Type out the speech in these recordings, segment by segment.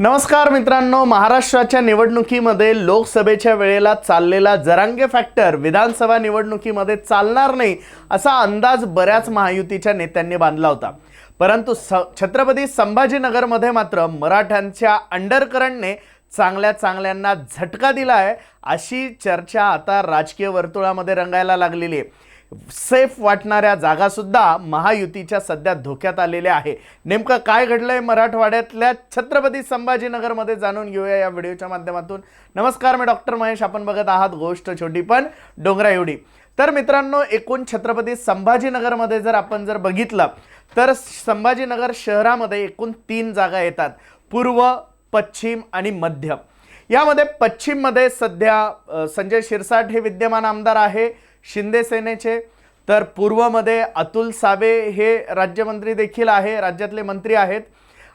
नमस्कार मित्रांनो महाराष्ट्राच्या निवडणुकीमध्ये लोकसभेच्या वेळेला चाललेला जरांगे फॅक्टर विधानसभा निवडणुकीमध्ये चालणार नाही असा अंदाज बऱ्याच महायुतीच्या नेत्यांनी बांधला होता. परंतु स छत्रपती संभाजीनगरमध्ये मात्र मराठ्यांच्या अंडरकरंटने चांगल्या चांगल्यांना झटका दिला आहे अशी चर्चा आता राजकीय वर्तुळामध्ये रंगायला लागलेली आहे. सेफ वाटणाऱ्या जागासुद्धा महायुतीच्या सध्या धोक्यात आलेल्या आहे. नेमकं काय घडलं आहे मराठवाड्यातल्या छत्रपती संभाजीनगरमध्ये जाणून घेऊया या व्हिडिओच्या माध्यमातून. नमस्कार मी डॉक्टर महेश. आपण बघत आहात गोष्ट छोटी पण डोंगरा एवढी. तर मित्रांनो एकूण छत्रपती संभाजीनगरमध्ये जर आपण जर बघितलं तर संभाजीनगर शहरामध्ये एकूण तीन जागा येतात. पूर्व पश्चिम आणि मध्य. यामध्ये पश्चिममध्ये सध्या संजय शिरसाट हे विद्यमान आमदार आहे. शिंदे सेनेचे. तर पूर्वमध्ये अतुल सावे हे राज्यमंत्री देखील आहे राज्यातले मंत्री आहेत.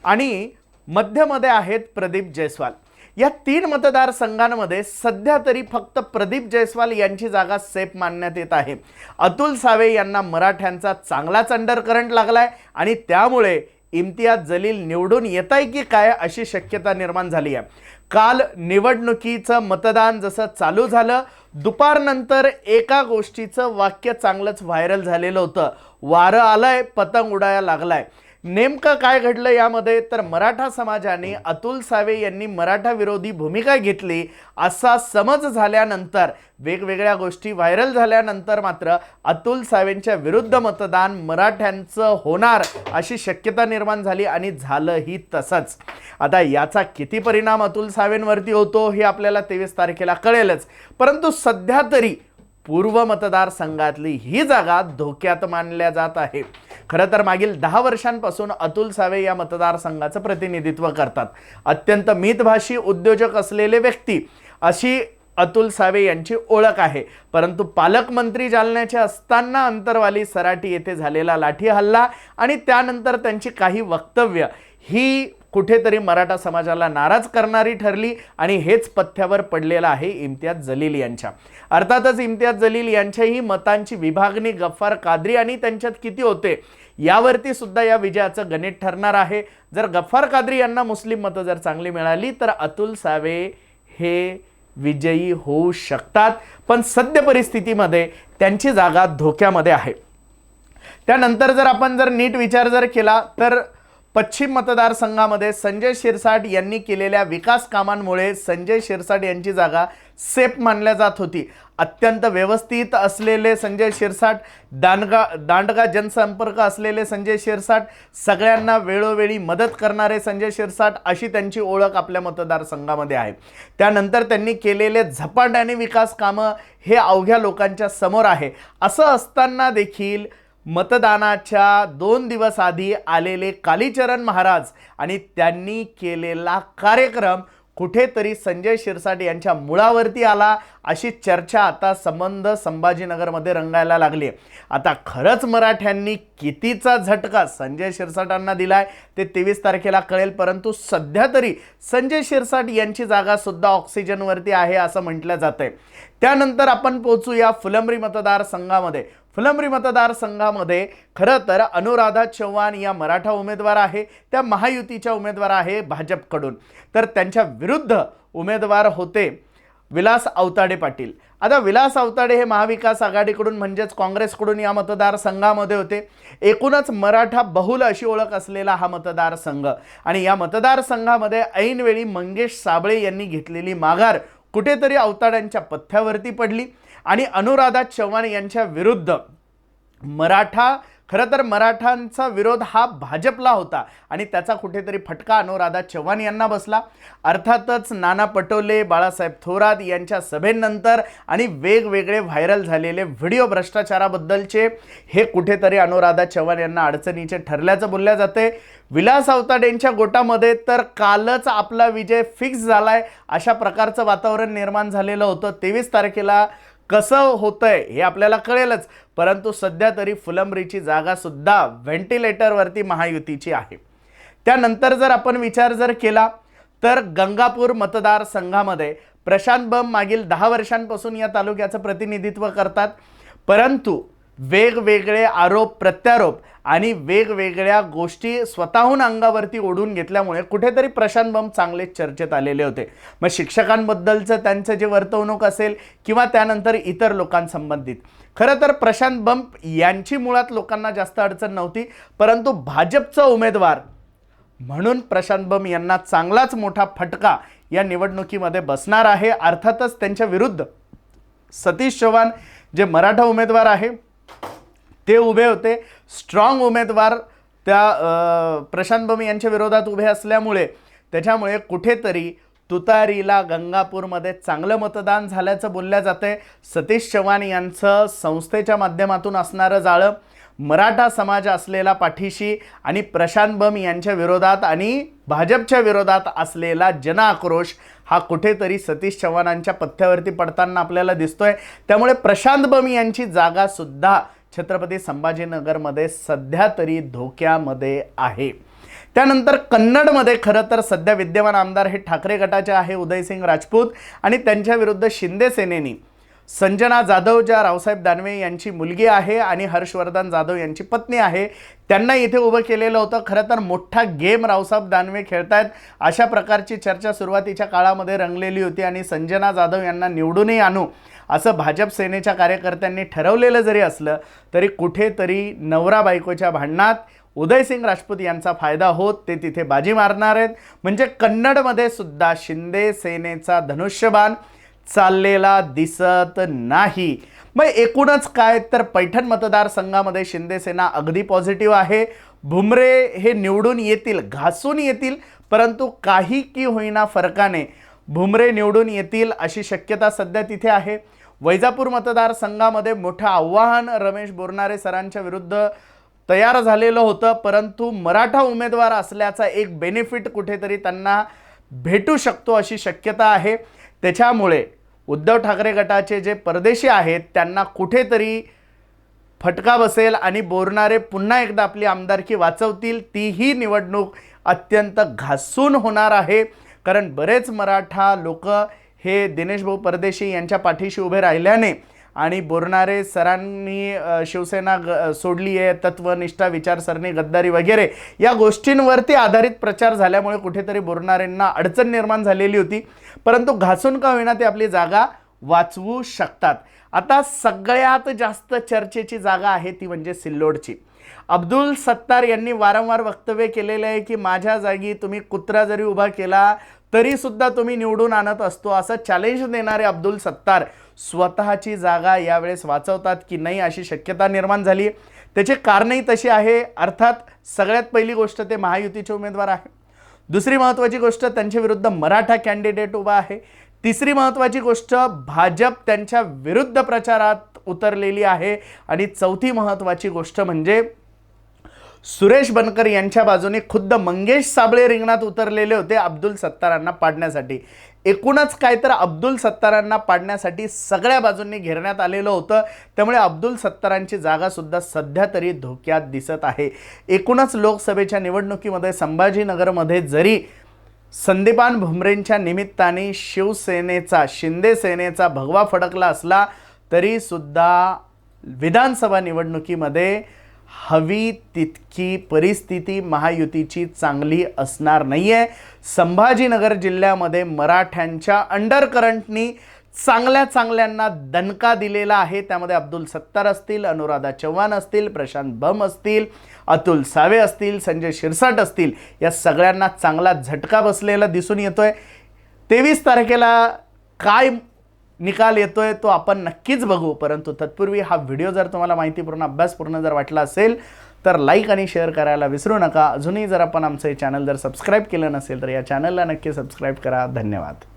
आणि मध्यमध्ये आहेत प्रदीप जयस्वाल. या तीन मतदारसंघांमध्ये सध्या तरी फक्त प्रदीप जयस्वाल यांची जागा सेफ मानण्यात येत आहे. अतुल सावे यांना मराठ्यांचा चांगलाच अंडर करंट लागलाय आणि त्यामुळे इम्तियाज जलील निवडून येत आहे की काय अशी शक्यता निर्माण झाली आहे. काल निवडणुकीचं मतदान जसं चालू झालं दुपारनंतर एका गोष्टीचं वाक्य चांगलंच व्हायरल झालेलं होतं. वारं आलंय पतंग उडाया लागलाय. नेमकं काय घडलं यामध्ये? तर मराठा समाजाने अतुल सावे यांनी मराठा विरोधी भूमिका घेतली असा समज झाल्यानंतर वेगवेगळ्या गोष्टी व्हायरल झाल्यानंतर मात्र अतुल सावेंच्या विरुद्ध मतदान मराठ्यांचं होणार अशी शक्यता निर्माण झाली आणि झालंही तसंच. आता याचा किती परिणाम अतुल सावेंवरती होतो हे आपल्याला तेवीस तारखेला कळेलच. परंतु सध्या तरी पूर्व मतदारसंघातली ही जागा धोक्यात मानल्या जात आहे. खरं तर मागील दहा वर्षांपासून अतुल सावे या मतदारसंघाचं प्रतिनिधित्व करतात. अत्यंत मितभाषी उद्योजक असलेले व्यक्ती अशी अतुल सावे यांची ओळख आहे. परंतु पालकमंत्री जालन्याचे असताना अंतरवाली सराटी येथे झालेला लाठी हल्ला आणि त्यानंतर त्यांची काही वक्तव्य ही कुठेतरी मराठा समाजाला नाराज करणारी ठरली आणि हेच पथ्यावर पडलेलं आहे इम्तियाज जलील यांच्या. अर्थातच इम्तियाज जलील यांच्याही मतांची विभागणी गफ्फार कादरी आणि त्यांच्यात किती होते यावरती सुद्धा या विजयाचं गणित ठरणार आहे. जर गफ्फार कादरी यांना मुस्लिम मतं जर चांगली मिळाली तर अतुल सावे हे विजयी होऊ शकतात. पण सद्य परिस्थितीमध्ये त्यांची जागा धोक्यामध्ये आहे. त्यानंतर जर आपण जर नीट विचार जर केला तर पश्चिम मतदारसंघामध्ये संजय शिरसाट यांनी केलेल्या विकास कामांमुळे संजय शिरसाट यांची जागा सेफ मानल्या जात होती. अत्यंत व्यवस्थित असलेले संजय शिरसाट दांडगा दांडगा जनसंपर्क असलेले संजय शिरसाट सगळ्यांना वेळोवेळी मदत करणारे संजय शिरसाट अशी त्यांची ओळख आपल्या मतदारसंघामध्ये आहे. त्यानंतर त्यांनी केलेले झपाट्याने विकास कामं हे अवघ्या लोकांच्या समोर आहे. असं असताना देखील मतदानाच्या दोन दिवस आधी आलेले कालीचरण महाराज आणि त्यांनी केलेला कार्यक्रम कुठेतरी संजय शिरसाट यांच्या मुळावरती आला अशी चर्चा आता संबंध संभाजीनगरमध्ये रंगायला लागली आता खरंच मराठ्यांनी कितीचा झटका संजय शिरसाटांना दिलाय ते तेवीस तारखेला कळेल परंतु सध्या तरी संजय शिरसाट यांची जागासुद्धा ऑक्सिजनवरती आहे असं म्हटलं जातं आहे त्यानंतर आपण पोहोचूया फुलंब्री मतदारसंघामध्ये. फुलंब्री मतदारसंघामध्ये खरं तर अनुराधा चव्हाण या मराठा उमेदवार आहे त्या महायुतीच्या उमेदवार आहे भाजपकडून. तर त्यांच्या विरुद्ध उमेदवार होते विलास अवताडे पाटील. आता विलास अवताडे हे महाविकास आघाडीकडून म्हणजेच काँग्रेसकडून या मतदारसंघामध्ये होते. एकूणच मराठा बहुल अशी ओळख असलेला हा मतदारसंघ. आणि या मतदारसंघामध्ये ऐनवेळी मंगेश साबळे यांनी घेतलेली माघार कुठेतरी अवताड्यांच्या पथ्यावरती पडली. आणि अनुराधा चव्हाण यांच्या विरुद्ध मराठा खरं तर मराठांचा विरोध हा भाजपला होता आणि त्याचा कुठेतरी फटका अनुराधा चव्हाण यांना बसला. अर्थातच नाना पटोले बाळासाहेब थोरात यांच्या सभेनंतर आणि वेगवेगळे व्हायरल झालेले व्हिडिओ भ्रष्टाचाराबद्दलचे हे कुठेतरी अनुराधा चव्हाण यांना अडचणीचे ठरल्याचं बोलल्या जाते. विलास अवताडेंच्या गोटामध्ये तर कालच आपला विजय फिक्स झाला आहे अशा प्रकारचं वातावरण निर्माण झालेलं होतं. तेवीस तारखेला कसं होतंय हे आपल्याला कळेलच परंतु सध्या तरी फुलंब्रीची जागासुद्धा व्हेंटिलेटरवरती महायुतीची आहे. त्यानंतर जर आपण विचार जर केला तर गंगापूर मतदारसंघामध्ये प्रशांत बम मागील दहा वर्षांपासून या तालुक्याचं प्रतिनिधित्व करतात परंतु वेगवेगळे आरोप प्रत्यारोप आणि वेगवेगळ्या गोष्टी स्वतःहून अंगावरती ओढून घेतल्यामुळे कुठेतरी प्रशांत बंब चांगले चर्चेत आलेले होते. मग शिक्षकांबद्दलचं त्यांचं जे वर्तवणूक असेल किंवा त्यानंतर इतर लोकांसंबंधित. खरं तर प्रशांत बंब यांची मुळात लोकांना जास्त अडचण नव्हती परंतु भाजपचा उमेदवार म्हणून प्रशांत बंब यांना चांगलाच मोठा फटका या निवडणुकीमध्ये बसणार आहे. अर्थातच त्यांच्या विरुद्ध सतीश चव्हाण जे मराठा उमेदवार आहे ते उभे होते. स्ट्रॉंग उमेदवार त्या प्रशांत बमी यांच्या विरोधात उभे असल्यामुळे त्याच्यामुळे कुठेतरी तुतारीला गंगापूरमध्ये चांगलं मतदान झाल्याचं बोलल्या जाते सतीश चव्हाण यांचं संस्थेच्या माध्यमातून असणारं जाळं मराठा समाज असलेला पाठीशी आणि प्रशांत बम यांच्या विरोधात आणि भाजपच्या विरोधात असलेला जनआक्रोश हा कुठेतरी सतीश चव्हाणांच्या पथ्यावरती पडताना आपल्याला दिसतोय. त्यामुळे प्रशांत बम यांची जागासुद्धा छत्रपती संभाजीनगरमध्ये सध्या तरी धोक्यामध्ये आहे. त्यानंतर कन्नडमध्ये खरं तर सध्या विद्यमान आमदार हे ठाकरे गटाचे आहे उदयसिंग राजपूत आणि त्यांच्या विरुद्ध शिंदे सेनेनी. संजना जाधव ज्या रावसाहेब दानवे यांची मुलगी आहे आणि हर्षवर्धन जाधव यांची पत्नी आहे त्यांना इथे उभं केलेलं होतं. खरं तर मोठा गेम रावसाहेब दानवे खेळतायत. अशा प्रकारची चर्चा सुरुवातीच्या काळामध्ये रंगलेली होती आणि संजना जाधव यांना निवडूनही आणू असं भाजप सेनेच्या कार्यकर्त्यांनी ठरवलेलं जरी असलं तरी कुठेतरी नवरा बायकोच्या भांडणात उदयसिंग राजपूत यांचा फायदा होत ते तिथे बाजी मारणार आहेत. म्हणजे कन्नडमध्ये सुद्धा शिंदे सेनेचा धनुष्यबाण. चाललेला दिसत नाही. मग एकूणच काय तर पैठण मतदारसंघामध्ये शिंदेसेना अगदी पॉझिटिव्ह आहे. भुमरे हे निवडून येतील घासून येतील परंतु काही की होईना फरकाने भुमरे निवडून येतील अशी शक्यता सध्या तिथे आहे. वैजापूर मतदारसंघामध्ये मोठं आव्हान रमेश बोरणारे सरांच्या विरुद्ध तयार झालेलं होतं परंतु मराठा उमेदवार असल्याचा एक बेनिफिट कुठेतरी त्यांना भेटू शकतो अशी शक्यता आहे. त्याच्यामुळे उद्धव ठाकरे गटाचे जे परदेशी आहेत त्यांना कुठेतरी फटका बसेल आणि बोरणारे पुन्हा एकदा आपली आमदारकी वाचवतील तीही निवडणूक अत्यंत घासून होणार आहे. कारण बरेच मराठा लोक हे दिनेशभाऊ परदेशी यांच्या पाठीशी उभे राहिल्याने आणि बोरणारे सरांनी शिवसेना ग सोडली आहे तत्वनिष्ठा विचारसरणी गद्दारी वगैरे या गोष्टींवरती आधारित प्रचार झाल्यामुळे कुठेतरी बोरणारेंना अडचण निर्माण झालेली होती. परंतु घासून का होईना ते आपली जागा वाचवू शकतात. आता सगळ्यात जास्त चर्चेची जागा आहे ती म्हणजे सिल्लोडची. अब्दुल सत्तार यांनी वारंवार वक्तव्य केलेलं आहे की माझ्या जागी तुम्ही कुत्रा जरी उभा केला तरीसुद्धा तुम्ही निवडून आणत असतो असं चॅलेंज देणारे अब्दुल सत्तार स्वतःची जागा यावेळेस वाचवतात की नाही अशी शक्यता निर्माण झाली. त्याचे कारणही तशी आहे. अर्थात सगळ्यात पहिली गोष्ट ते महायुतीचे उमेदवार आहे. दुसरी महत्त्वाची गोष्ट त्यांच्याविरुद्ध मराठा कॅन्डिडेट उभा आहे. तिसरी महत्त्वाची गोष्ट भाजप त्यांच्या विरुद्ध प्रचारात उतरलेली आहे. आणि चौथी महत्त्वाची गोष्ट म्हणजे सुरेश बनकर यांच्या बाजूने खुद्द मंगेश साबळे रिंगणात उतरलेले होते अब्दुल सत्तारांना पाडण्यासाठी. एकूणच काय तर अब्दुल सत्तारांना पाडण्यासाठी सगळ्या बाजूंनी घेरण्यात आलेलं होतं. त्यामुळे अब्दुल सत्तारांची जागासुद्धा सध्या तरी धोक्यात दिसत आहे. एकूणच लोकसभेच्या निवडणुकीमध्ये संभाजीनगरमध्ये जरी संदीपान भुमरेंच्या निमित्ताने शिवसेनेचा शिंदे सेनेचा भगवा फडकला असला तरी सुद्धा विधानसभा निवडणुकीमध्ये हवी तितकी परिस्थिती महायुतीची चांगली असणार नाही आहे संभाजीनगर जिल्ह्यामध्ये मराठ्यांच्या अंडरकरंटनी चांगल्या चांगल्यांना दणका दिलेला आहे. त्यामध्ये अब्दुल सत्तार असतील अनुराधा चव्हाण असतील प्रशांत बम असतील अतुल सावे असतील संजय शिरसाट असतील. या सगळ्यांना चांगला झटका बसलेला दिसून येतोय. तेवीस तारखेला काय निकाल येतोय तो आपण नक्कीच बघू. परंतु तत्पूर्वी हा व्हिडिओ जर तुम्हाला माहितीपूर्ण अभ्यासपूर्ण जर वाटला असेल तर लाईक आणि शेअर करायला विसरू नका. अजूनही जर आपण आमचं हे चॅनल जर सबस्क्राईब केलं नसेल तर या चॅनलला नक्की सबस्क्राईब करा. धन्यवाद.